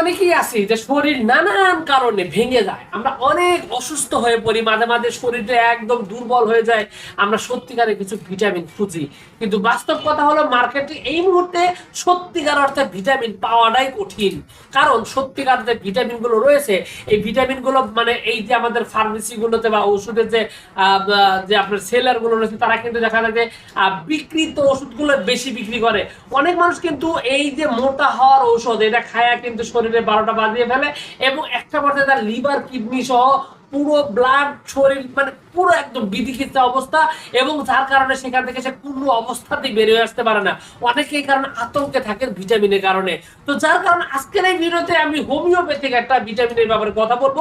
অনেকেই আছি যে শরীর নানান কারণে ভেঙে যায়। আমরা অনেক অসুস্থ হয়ে পড়ি, মাঝে মাঝে শরীরটা একদম দুর্বল হয়ে যায়, আমরা সত্যিকারের কিছু ভিটামিন খুঁজি। কিন্তু বাস্তব কথা হলো মার্কেটে এই মুহূর্তে সত্যিকার অর্থে ভিটামিন পাওয়াটাই কঠিন। কারণ সত্যিকার যে ভিটামিনগুলো রয়েছে, এই ভিটামিনগুলো মানে এই যে আমাদের ফার্মেসি গুলোতে বা ওষুধের যে যে আপনার সেলারগুলো রয়েছে, তারা কিন্তু দেখা যায় যে বিকৃত ওষুধগুলো বেশি বিক্রি করে। অনেক মানুষ কিন্তু এই যে মোটা হওয়ার ঔষধ, এটা খায়া কিন্তু শরীরে বারোটা বাজিয়ে ফেলে এবং একটা পর্যায়ে তার লিভার কিডনি সহ পুরো ব্লাড শরীর মানে পুরো একদম বিধিকিচ্ছা অবস্থা এবং যার কারণে সেখান থেকে সে কোনো অবস্থাতেই বেরিয়ে আসতে পারে না। অনেকে এই কারণে আতঙ্কে থাকে ভিটামিনের কারণে। তো যার কারণে আজকের এই ভিডিওতে আমি হোমিওপ্যাথিক একটা ভিটামিনের ব্যাপারে কথা বলব,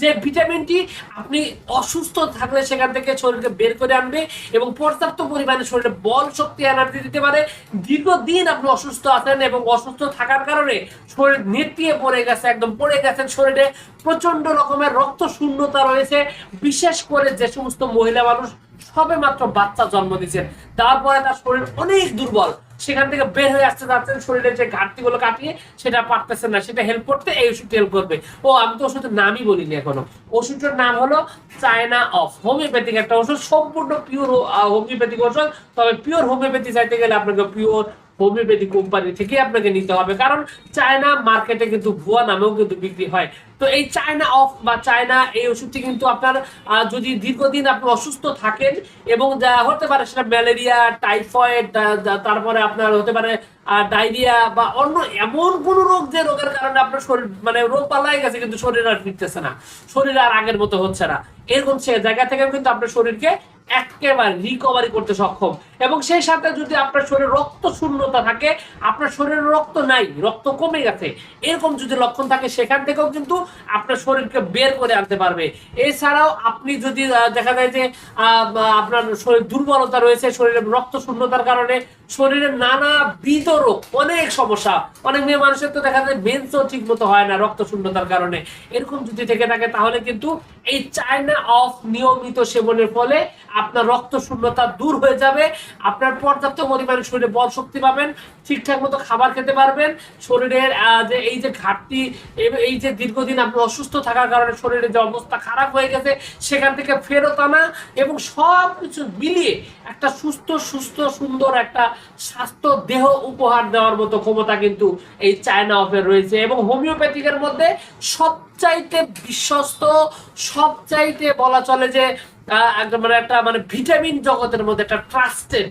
যে ভিটামিনটি আপনি অসুস্থ থাকলে সেখান থেকে শরীরকে বের করে আনবে এবং পর্যাপ্ত পরিমাণে শরীরে বল শক্তি, এনার্জি দিতে পারে। দীর্ঘদিন আপনি অসুস্থ আছেন এবং অসুস্থ থাকার কারণে শরীর নেতিয়ে পড়ে গেছে, একদম পড়ে গেছেন শরীরে। প্রচণ্ড রকমের রক্ত শূন্যতা রয়েছে। বিশেষ করে যে সমস্ত মহিলা মানুষ সবে মাত্র বাচ্চা জন্ম দিচ্ছেন তারপরে তার শরীর অনেক দুর্বল। সেখান থেকে বের হয়ে আসতে যাচ্ছেন শরীরের যে ঘাটতিগুলো কাটিয়ে সেটা পারতেছেন না, সেটা হেল্প করতে এই ওষুধটি হেল্প করবে। ও, আমি তো ওষুধের নামই বলিনি এখনও। ওষুধটার নাম হলো চায়না অফ হোমিওপ্যাথিক একটা ওষুধ, সম্পূর্ণ পিওর হোমিওপ্যাথিক ওষুধ। তবে পিওর হোমিওপ্যাথি চাইতে গেলে আপনাকে পিওর হোমিওপ্যাথি কোম্পানি থেকে আপনাকে নিতে হবে। কারণ চায়না মার্কেটে কিন্তু ভুয়া নামেও কিন্তু বিক্রি হয়। তো এই চায়না অফ বা চায়না এই ওষুধটি কিন্তু আপনার যদি দীর্ঘদিন আপনি অসুস্থ থাকেন এবং যা হতে পারে সেটা ম্যালেরিয়া, টাইফয়েড তারপরে আপনার হতে পারে ডায়রিয়া বা অন্য এমন কোন রোগ যে রোগের কারণে আপনার শরীর মানে রোগ পালাই গেছে কিন্তু শরীর আর ফিরতেছে না। শরীর আর আগের মতো হচ্ছে না। এরকম সে জায়গা থেকে কিন্তু আপনার শরীরকে একেবারে রিকভারি করতে সক্ষম। এবং সেই সাথে যদি আপনার শরীরে রক্ত শূন্যতা থাকে, আপনার শরীরে রক্ত নাই, রক্ত কমে গেছে, এরকম যদি লক্ষণ থাকে, সেখান থেকেও কিন্তু আপনার শরীরকে বের করে আনতে পারবে। এছাড়াও আপনি যদি দেখা যায় যে আপনার শরীর দুর্বলতা রয়েছে, শরীরে রক্ত শূন্যতার কারণে শরীরে নানা বিধ রোগ, অনেক সমস্যা। অনেক মেয়ে মানুষের তো দেখা যায় মেন্সও ঠিক মতো হয় না রক্ত শূন্যতার কারণে। এরকম যদি থেকে থাকে, তাহলে কিন্তু এই চায়না অফ নিয়মিত সেবনের ফলে আপনার রক্ত শূন্যতা দূর হয়ে যাবে, আপনার পর্যাপ্ত পরিমাণে শরীরে বল শক্তি পাবেন, ঠিকঠাক মতো খাবার খেতে পারবেন, শরীরের যে এই যে ঘাটতি, এই যে দীর্ঘদিন আপনি অসুস্থ থাকার কারণে শরীরে যে অবস্থা খারাপ হয়ে গেছে, সেখান থেকে ফেরত আনা এবং সব কিছু মিলিয়ে একটা সুস্থ সুস্থ, সুন্দর একটা স্বাস্থ্য দেহ উপহার দেওয়ার মতো ক্ষমতা কিন্তু এই চায়না অফের রয়েছে এবং হোমিওপ্যাথিকের মধ্যে সবচাইতে বিশ্বস্ত, সবচাইতে বলা চলে যে একটা মানে একটা মানে ভিটামিন জগতের মধ্যে একটা ট্রাস্টেড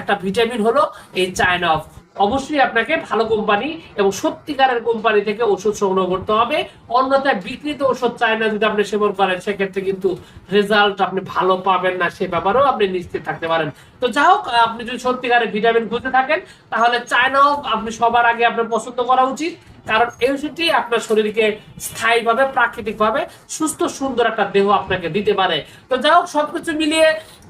একটা ভিটামিন হলো এই চায়না অফ। অবশ্যই আপনাকে ভালো কোম্পানি এবং সত্যিকারের কোম্পানি থেকে ওষুধ সংগ্রহ করতে হবে। অন্যথায় বিকৃত ওষুধ চায়না যদি আপনি সেবন করেন, সেক্ষেত্রে কিন্তু রেজাল্ট আপনি ভালো পাবেন না, সে ব্যাপারেও আপনি নিশ্চিত থাকতে পারেন। তো যাই হোক, আপনি যদি সত্যিকারের ভিটামিন খুঁজে থাকেন, তাহলে চায়না অফ আপনি সবার আগে আপনার পছন্দ করা উচিত। কারণ এই ওষুধটি আপনার শরীরকে স্থায়ীভাবে, প্রাকৃতিকভাবে সুস্থ, সুন্দর একটা দেহ আপনাকে দিতে পারে। তো যাই হোক, সবকিছু মিলিয়ে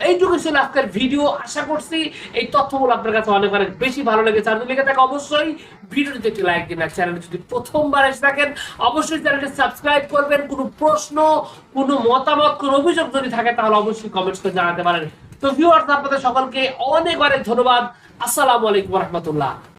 এইটুকু ছিল আজকের ভিডিও। আশা করছি এই তথ্যগুলো আপনার কাছে অনেক অনেক বেশি ভালো লেগেছে। আর লেগে থাকে অবশ্যই ভিডিওটিতে একটি লাইক দিন আর চ্যানেলে যদি প্রথমবার এসে থাকেন, অবশ্যই চ্যানেলটি সাবস্ক্রাইব করবেন। কোনো প্রশ্ন, কোনো মতামত, কোনো অভিযোগ যদি থাকে, তাহলে অবশ্যই কমেন্টস করে জানাতে পারেন। তো ভিউয়ার্স আপনাদের সকলকে অনেক অনেক ধন্যবাদ। আসসালামু আলাইকুম রহমতুল্লাহ।